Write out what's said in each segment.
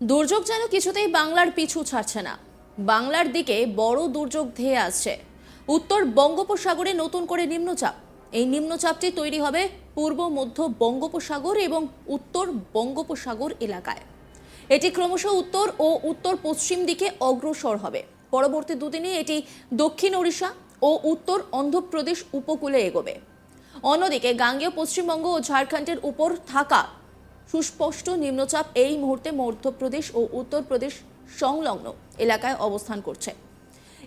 দুর্যোগ যেন কিছুতেই বাংলার পিছু ছাড়ছে না। বাংলার দিকে বড় দুর্যোগ ধেয়ে আসছে। উত্তর বঙ্গোপসাগরে নতুন করে নিম্নচাপ। এই নিম্নচাপটি তৈরি হবে পূর্ব, মধ্য বঙ্গোপসাগর এবং উত্তর বঙ্গোপসাগর এলাকায়। এটি ক্রমশ উত্তর ও উত্তর পশ্চিম দিকে অগ্রসর হবে। পরবর্তী দুদিনে এটি দক্ষিণ ওড়িশা ও উত্তর অন্ধ্রপ্রদেশ উপকূলে এগোবে। অন্যদিকে গাঙ্গেয় পশ্চিমবঙ্গ ও ঝাড়খণ্ডের উপর থাকা সুস্পষ্ট নিম্নচাপ এই মুহূর্তে মধ্যপ্রদেশ ও উত্তরপ্রদেশ সংলগ্ন এলাকায় অবস্থান করছে।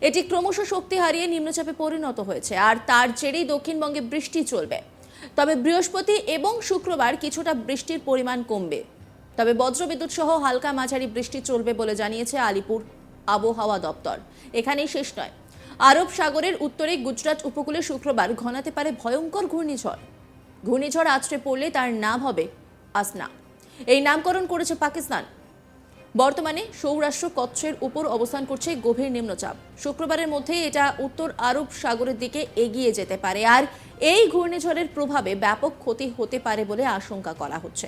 এটি ক্রমশ শক্তি হারিয়ে নিম্নচাপে পরিণত হয়েছে, আর তার জেরেই দক্ষিণবঙ্গে বৃষ্টি চলবে। তবে বৃহস্পতি এবং শুক্রবার কিছুটা বৃষ্টির পরিমাণ কমবে। তবে বজ্রবিদ্যুৎ সহ হালকা মাঝারি বৃষ্টি চলবে বলে জানিয়েছে আলিপুর আবহাওয়া দপ্তর। এখানেই শেষ নয়। আরব সাগরের উত্তরে গুজরাট উপকূলে শুক্রবার ঘনাতে পারে ভয়ঙ্কর ঘূর্ণিঝড়। ঘূর্ণিঝড় আছড়ে পড়লে তার নাম হবে আসনা। এই নামকরণ করেছে পাকিস্তান। বর্তমানে সৌরাষ্ট্র কচ্ছের উপর অবস্থান করছে গভীর নিম্নচাপ। শুক্রবারের মধ্যে এটা উত্তর আরব সাগরের দিকে এগিয়ে যেতে পারে। আর এই ঘূর্ণিঝড়ের প্রভাবে ব্যাপক ক্ষতি হতে পারে বলে আশঙ্কা করা হচ্ছে।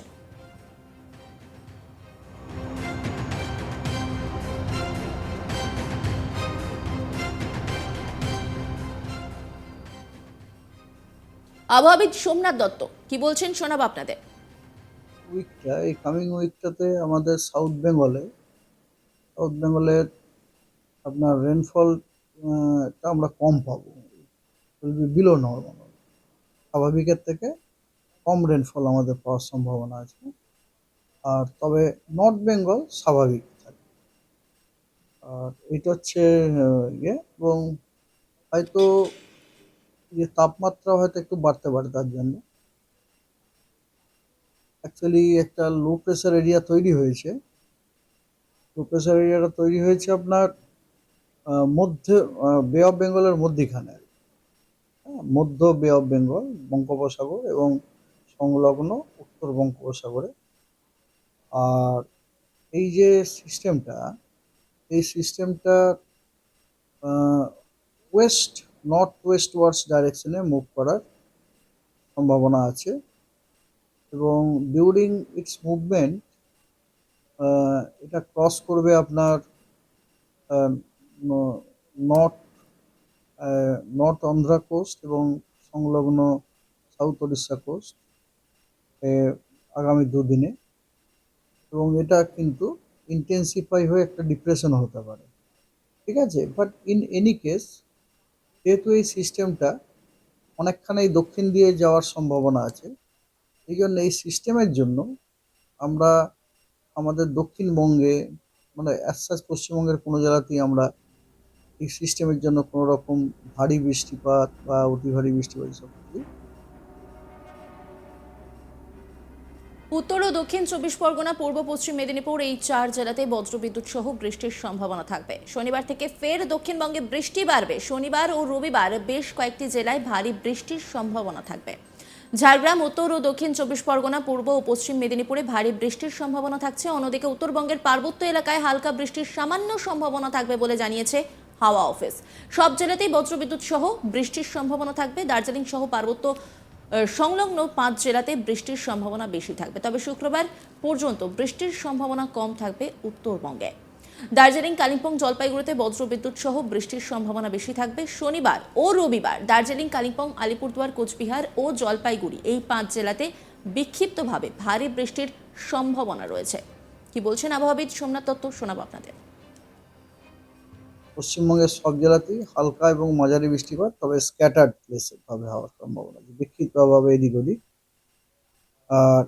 আবহাওয়াবিদ সোমনাথ দত্ত, কি বলছেন শোনাব আপনাদের? উইকটা এই কামিং উইকটাতে আমাদের সাউথ বেঙ্গলে সাউথ বেঙ্গলের আপনার রেনফল টা আমরা কম পাবো। বিলো নর্মাল স্বাভাবিকের থেকে কম রেনফল আমাদের পাওয়ার সম্ভাবনা আছে। আর তবে নর্থ বেঙ্গল স্বাভাবিক থাকে। আর এটা হচ্ছে ইয়ে এবং হয়তো যে তাপমাত্রা হয়তো একটু বাড়তে পারে তার জন্য। অ্যাকচুয়ালি একটা লো প্রেসার এরিয়া তৈরি হয়েছে। লো প্রেসার এরিয়াটা তৈরি হয়েছে আপনার মধ্যে বে অফ বেঙ্গলের মধ্যিখানে। হ্যাঁ, মধ্য বে অফ বেঙ্গল বঙ্গোপসাগর এবং সংলগ্ন উত্তর বঙ্গোপসাগরে। আর এই যে সিস্টেমটা এই সিস্টেমটা ওয়েস্ট নর্থ ওয়েস্ট ওয়ার্ডস ডাইরেকশনে মুভ করার সম্ভাবনা আছে। এবং ডিউরিং ইটস মুভমেন্ট এটা ক্রস করবে আপনার নর্থ নর্থ অন্ধ্রা কোস্ট এবং সংলগ্ন সাউথ ওড়িশা কোস্ট আগামী দুদিনে। এবং এটা কিন্তু ইন্টেন্সিফাই হয়ে একটা ডিপ্রেশন হতে পারে। ঠিক আছে? বাট ইন এনি কেস যেহেতু এই সিস্টেমটা অনেকখানি দক্ষিণ দিয়ে যাওয়ার সম্ভাবনা আছে এই জন্য এই সিস্টেমের জন্য আমরা আমাদের দক্ষিণবঙ্গে মানে অ্যাসাস পশ্চিমবঙ্গের কোনো জেলাতেই আমরা এই সিস্টেমের জন্য কোনো রকম ভারী বৃষ্টিপাত বা অতি ভারী বৃষ্টিপাত এসব উত্তর ও দক্ষিণ চব্বিশ পরগনা, পূর্ব পশ্চিম মেদিনীপুর এই চার জেলাতে বজ্রবিদ্যুৎ সহ বৃষ্টির সম্ভাবনা থাকবে। শনিবার থেকে ফের দক্ষিণবঙ্গে বৃষ্টি বাড়বে। শনিবার ও রবিবার বেশ কয়েকটি জেলায় ভারী বৃষ্টির সম্ভাবনা থাকবে। ঝাড়গ্রাম, উত্তর ও দক্ষিণ চব্বিশ পরগনা, পূর্ব ও পশ্চিম মেদিনীপুরে ভারী বৃষ্টির সম্ভাবনা থাকছে। অন্যদিকে উত্তরবঙ্গের পার্বত্য এলাকায় হালকা বৃষ্টির সামান্য সম্ভাবনা থাকবে বলে জানিয়েছে হাওয়া অফিস। সব জেলাতেই বজ্রবিদ্যুৎ সহ বৃষ্টির সম্ভাবনা থাকবে। দার্জিলিং সহ পার্বত্য সংলগ্ন পাঁচ জেলাতে বৃষ্টির সম্ভাবনা বেশি থাকবে। তবে শুক্রবার পর্যন্ত বৃষ্টির সম্ভাবনা কম থাকবে উত্তরবঙ্গে। দার্জিলিং, কালিম্পং জলপাইগুড়িতে বজ্রবিদ্যুৎ সহ বৃষ্টির সম্ভাবনা বেশি থাকবে শনিবার ও রবিবার। দার্জিলিং, কালিম্পং, আলিপুরদুয়ার, কোচবিহার ও জলপাইগুড়ি এই পাঁচ জেলাতে বিক্ষিপ্তভাবে ভারী বৃষ্টির সম্ভাবনা রয়েছে। কি বলছেন আবহাওয়াবিদ সোমনাথ দত্ত, শোনাবো আপনাদের। পশ্চিমবঙ্গের সব জেলাতেই হালকা এবং মাঝারি বৃষ্টিপাত, তবে স্ক্যাটার্ড প্লেসে ভাবে হওয়ার সম্ভাবনা আছে। বিক্ষিপ্তভাবে এদিক ওদিক। আর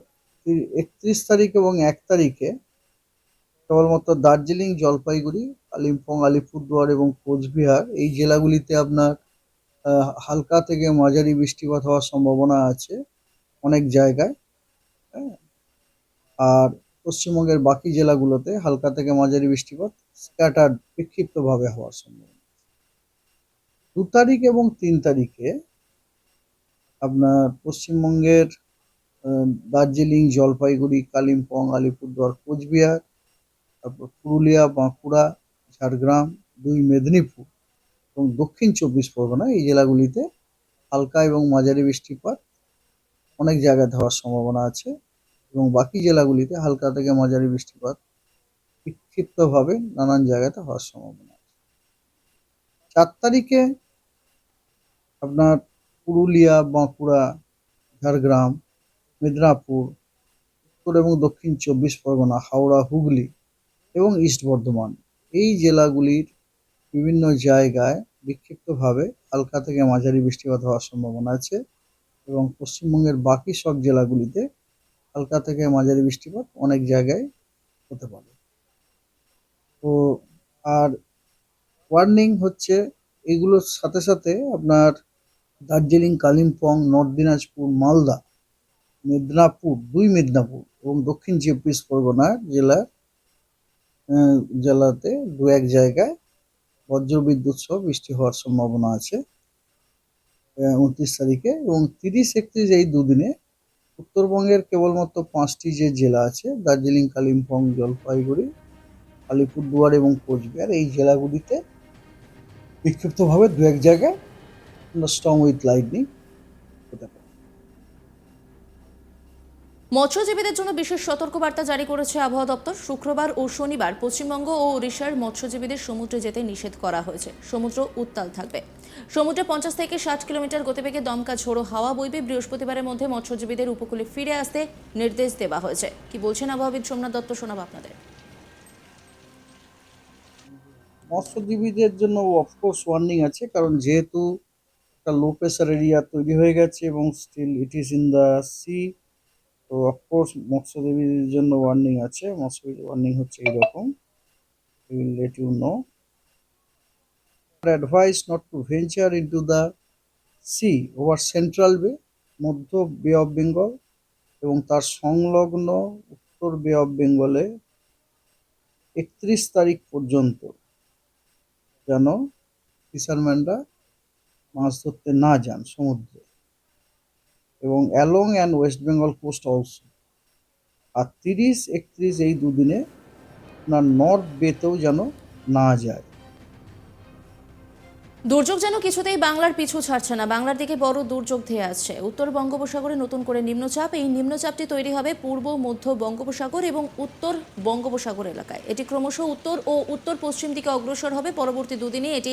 একত্রিশ তারিখ এবং এক তারিখে কেবলমাত্র দার্জিলিং, জলপাইগুড়ি, কালিম্পং, আলিপুরদুয়ার এবং কোচবিহার, এই জেলাগুলিতে আপনার হালকা থেকে মাঝারি বৃষ্টিপাত হওয়ার সম্ভাবনা আছে অনেক জায়গায় হ্যাঁ। আর পশ্চিমবঙ্গের বাকি জেলাগুলোতে হালকা থেকে মাঝারি বৃষ্টিপাত স্ক্যাটার্ড বিক্ষিপ্তভাবে হওয়ার সম্ভাবনা দু তারিখ এবং তিন তারিখে আপনার পশ্চিমবঙ্গের দার্জিলিং, জলপাইগুড়ি, কালিম্পং, আলিপুরদুয়ার, কোচবিহার তারপর পুরুলিয়া, বাঁকুড়া, ঝাড়গ্রাম, দুই মেদিনীপুর এবং দক্ষিণ চব্বিশ পরগনা এই জেলাগুলিতে হালকা এবং মাঝারি বৃষ্টিপাত অনেক জায়গায় হওয়ার সম্ভাবনা আছে এবং বাকি জেলাগুলিতে হালকা থেকে মাঝারি বৃষ্টিপাত বিক্ষিপ্তভাবে নানান জায়গাতে হওয়ার সম্ভাবনা আছে। চার তারিখে আপনার পুরুলিয়া, বাঁকুড়া, ঝাড়গ্রাম, মেদিনীপুর, উত্তর এবং দক্ষিণ চব্বিশ পরগনা, হাওড়া, হুগলি এবং ইস্ট বর্ধমান। এই জেলাগুলির বিভিন্ন জায়গায় বিক্ষিপ্তভাবে হালকা থেকে মাঝারি বৃষ্টিপাত হওয়ার সম্ভাবনা আছে এবং পশ্চিমবঙ্গের বাকি সব জেলাগুলিতে হালকা থেকে মাঝারি বৃষ্টিপাত অনেক জায়গায় হতে পারে। তো আর ওয়ার্নিং হচ্ছে, এগুলোর সাথে সাথে আপনার দার্জিলিং, কালিম্পং, নর্থ দিনাজপুর, মালদা, মেদিনীপুর, দুই মেদিনীপুর এবং দক্ষিণ চব্বিশ পরগনা জেলার জেলাতে দু এক জায়গায় বজ্রবিদ্যুৎ সহ বৃষ্টি হওয়ার সম্ভাবনা আছে। উনত্রিশ তারিখে এবং তিরিশ একত্রিশ এই দুদিনে উত্তরবঙ্গের কেবলমাত্র পাঁচটি যে জেলা আছে, দার্জিলিং, কালিম্পং, জলপাইগুড়ি, আলিপুরদুয়ার এবং কোচবিহার, এই জেলাগুলিতে বিক্ষিপ্তভাবে দু এক জায়গায় স্ট্রং উইথ লাইটনিং হতে পারে মৎস্যজীবীদের জন্য বিশেষ সতর্কবার্তা জারি করেছে আবহাওয়া দপ্তর। শুক্রবার ও শনিবার পশ্চিমবঙ্গ ও ওড়িশার মৎস্যজীবীদের সমুদ্রে যেতে নিষেধ করা হয়েছে। সমুদ্র উত্তাল থাকবে। সমুদ্রে পঞ্চাশ থেকে ষাট কিলোমিটার গতিবেগে দমকা ঝোড়ো হাওয়া বইবে। বৃহস্পতিবারের মধ্যে মৎস্যজীবীদের উপকূলে ফিরে আসতে নির্দেশ দেওয়া হয়েছে। কি বলছেন আবহাওয়াবিদ সোমনাথ দত্ত শোনাব আপনাদের। মৎস্যজীবীদের জন্য অফকোর্স ওয়ার্নিং আছে, কারণ যেহেতু একটা লো প্রেসার এরিয়া তৈরি হয়ে গেছে এবং still it is in the sea তো অফকোর্স মৎস্যজীবীদের জন্য ওয়ার্নিং আছে। মৎস্যজীবী ওয়ার্নিং হচ্ছে এইরকম। Let you know advice not to venture into the sea over central bay মধ্য বে অফ বেঙ্গল এবং তার সংলগ্ন উত্তর বে অফ বেঙ্গলে একত্রিশ তারিখ পর্যন্ত যেন ফিশারম্যানরা মাছ ধরতে না যান সমুদ্রে। এবং along and West Bengal coast also আর তিরিশ, একত্রিশ এই দুদিনে আপনার নর্থ বেতেও যেন না যায়। দুর্যোগ যেন কিছুতেই বাংলার পিছু ছাড়ছে না। বাংলার দিকে বড় দুর্যোগ ধেয়ে আসছে। উত্তর বঙ্গোপসাগরে নতুন করে নিম্নচাপ। এই নিম্নচাপটি তৈরি হবে পূর্ব, মধ্য বঙ্গোপসাগর এবং উত্তর বঙ্গোপসাগর এলাকায়। এটি ক্রমশ উত্তর ও উত্তর পশ্চিম দিকে অগ্রসর হবে। পরবর্তী দুদিনে এটি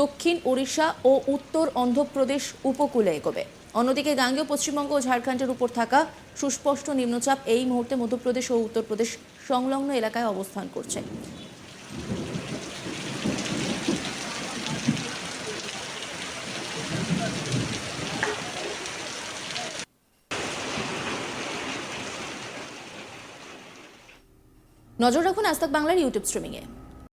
দক্ষিণ ওড়িশা ও উত্তর অন্ধ্রপ্রদেশ উপকূলে এগোবে। অন্যদিকে গাঙ্গেয় পশ্চিমবঙ্গ ও ঝাড়খণ্ডের উপর থাকা সুস্পষ্ট নিম্নচাপ এই মুহূর্তে মধ্যপ্রদেশ ও উত্তরপ্রদেশ সংলগ্ন এলাকায় অবস্থান করছে। নজর রাখুন আজ বাংলার ইউটিউব স্ট্রিমিংয়ে।